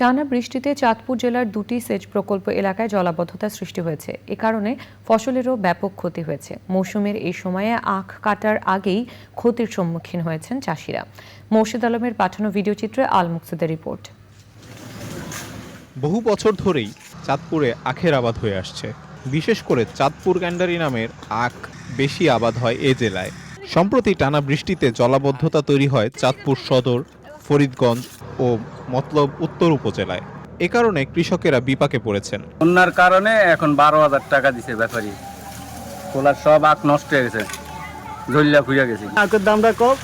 টানা বৃষ্টিতে চাঁদপুর জেলার দুটি সেচ প্রকল্প এলাকায় জলাবদ্ধতা সৃষ্টি হয়েছে। এ কারণে ফসলেরও ব্যাপক ক্ষতি হয়েছে। মৌসুমের এই সময়ে আখ কাটার আগেই ক্ষতির সম্মুখীন হয়েছেন চাষিরা। মোর্শেদ আলমের পাঠানো ভিডিও চিত্রে আল মুকসুদের রিপোর্ট। বহু বছর ধরেই চাঁদপুরে আখের আবাদ হয়ে আসছে। বিশেষ করে চাঁদপুর গ্যান্ডারি নামের আখ বেশি আবাদ হয় এ জেলায়। সম্প্রতি টানা বৃষ্টিতে জলাবদ্ধতা তৈরি হয় চাঁদপুর সদর ফরিদগঞ্জ ও মতলব উত্তর উপজেলায়। এ কারণে কৃষকেরা বিপাকে পড়েছেন। বন্যার কারণে এখন বারো হাজার টাকা দিছে ব্যাপারী। কোলার সব আখ নষ্ট হয়ে গেছে ঝল্লা খুঁজে গেছে। আখের দামটা কম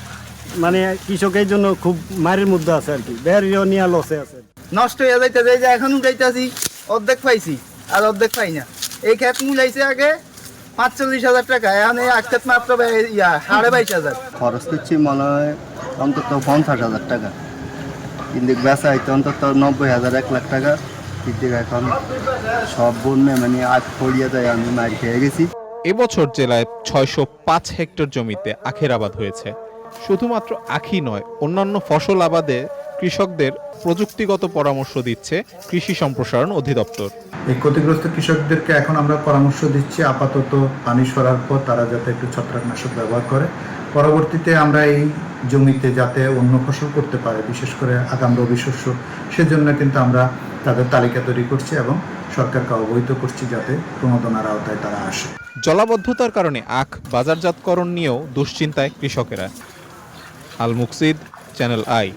মানে কৃষকের জন্য খুব মারের মধ্যে আছে আর কি। বেরিও নিয়ে লসে আছে। নষ্ট হয়ে যাইতেছে এই যে এখন উঠাইতেছি অর্ধেক পাইছি আর অর্ধেক পাই না। এই ক্ষেত মূলাইছে আগে পাঁচচল্লিশ হাজার টাকা এখন এই এক ক্ষেত মাত্র ইয়া সাড়ে বাইশ হাজার। খরচ দিচ্ছি মনে হয় অন্তত পঞ্চাশ হাজার টাকা। কিন্তু বেচা হইতে অন্তত নব্বই হাজার, এক লাখ টাকা। কিন্তু এখন সব বন্যে মানে আজ পড়িয়ে যায়, আমি মার খেয়ে গেছি। এবছর জেলায় ছয়শো পাঁচ হেক্টর জমিতে আখের আবাদ হয়েছে। শুধুমাত্র আখই নয়, অন্যান্য ফসল আবাদে কৃষকদের প্রযুক্তিগত পরামর্শ দিচ্ছে কৃষি সম্প্রসারণ অধিদপ্তর। এই ক্ষতিগ্রস্ত কৃষকদেরকে এখন আমরা পরামর্শ দিচ্ছি আপাতত পানি সরার পর তারা যাতে একটু ছত্রাকনাশক ব্যবহার করে। পরবর্তীতে আমরা এই জমিতে যাতে অন্য ফসল করতে পারে, বিশেষ করে আগাম রবি শস্য, সেজন্য কিন্তু আমরা তাদের তালিকা তৈরি করছি এবং সরকারকে অবহিত করছি যাতে প্রণোদনার আওতায় তারা আসে। জলাবদ্ধতার কারণে আখ বাজারজাতকরণ নিয়েও দুশ্চিন্তায় কৃষকেরা। আল মুকসিদ, চ্যানেল আই।